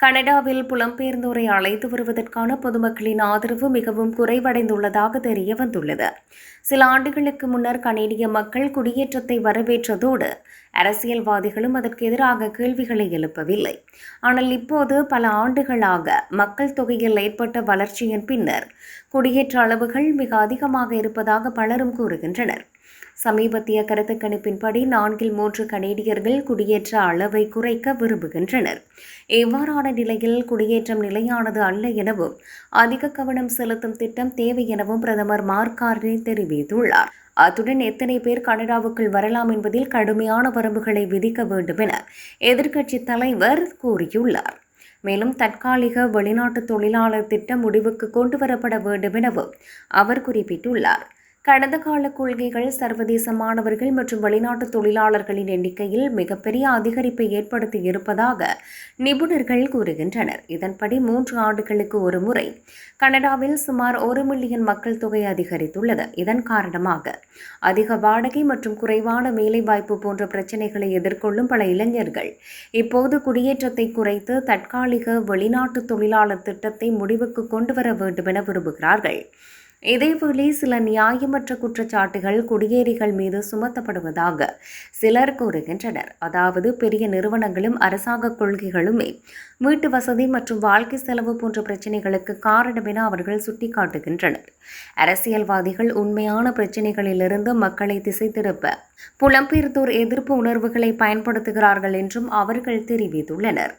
கனடாவில் புலம்பெயர்ந்தோரை அழைத்து வருவதற்கான பொதுமக்களின் ஆதரவு மிகவும் குறைவடைந்துள்ளதாக தெரிய வந்துள்ளது சில ஆண்டுகளுக்கு முன்னர் கனேடிய மக்கள் குடியேற்றத்தை வரவேற்றதோடு அரசியல்வாதிகளும் அதற்கு எதிராக கேள்விகளை எழுப்பவில்லை. ஆனால் இப்போது பல ஆண்டுகளாக மக்கள் தொகையில் ஏற்பட்ட வளர்ச்சியின் பின்னர் குடியேற்ற அளவுகள் மிக அதிகமாக இருப்பதாக பலரும் கூறுகின்றனர். சமீபத்திய கருத்து கணிப்பின்படி நான்கில் மூன்று கனேடியர்கள் குடியேற்ற அளவை குறைக்க விரும்புகின்றனர். இவ்வாறான நிலையில் குடியேற்றம் நிலையானது அல்ல எனவும் அதிக கவனம் செலுத்தும் திட்டம் தேவை எனவும் பிரதமர் மார்கார்னி தெரிவித்துள்ளார். அத்துடன் எத்தனை பேர் கனடாவுக்குள் வரலாம் என்பதில் கடுமையான வரம்புகளை விதிக்க வேண்டும் என எதிர்க்கட்சி தலைவர் கூறியுள்ளார். மேலும் தற்காலிக வெளிநாட்டு தொழிலாளர் திட்டம் முடிவுக்கு கொண்டுவரப்பட வேண்டும் எனவும் அவர் குறிப்பிட்டுள்ளார். கடந்த கால கொள்கைகள் சர்வதேச மாணவர்கள் மற்றும் வெளிநாட்டு தொழிலாளர்களின் எண்ணிக்கையில் மிகப்பெரிய அதிகரிப்பை ஏற்படுத்தி இருப்பதாக நிபுணர்கள் கூறுகின்றனர். இதன்படி மூன்று ஆண்டுகளுக்கு ஒரு முறை கனடாவில் சுமார் ஒரு மில்லியன் மக்கள் தொகை அதிகரித்துள்ளது. இதன் காரணமாக அதிக வாடகை மற்றும் குறைவான வேலைவாய்ப்பு போன்ற பிரச்சினைகளை எதிர்கொள்ளும் பல இளைஞர்கள் இப்போது குடியேற்றத்தை குறைத்து தற்காலிக வெளிநாட்டு தொழிலாளர் திட்டத்தை முடிவுக்கு கொண்டுவர வேண்டும் என விரும்புகிறார்கள். இதேவேளை சில நியாயமற்ற குற்றச்சாட்டுகள் குடியேறிகள் மீது சுமத்தப்படுவதாக சிலர் கூறுகின்றனர். அதாவது பெரிய நிறுவனங்களும் அரசாங்க கொள்கைகளுமே வீட்டு வசதி மற்றும் வாழ்க்கை செலவு போன்ற பிரச்சினைகளுக்கு காரணம் என அவர்கள் சுட்டிக்காட்டுகின்றனர். அரசியல்வாதிகள் உண்மையான பிரச்சினைகளிலிருந்து மக்களை திசை திருப்ப புலம்பெயர்ந்தோர் எதிர்ப்பு உணர்வுகளை பயன்படுத்துகிறார்கள் என்றும் அவர்கள் தெரிவித்துள்ளனர்.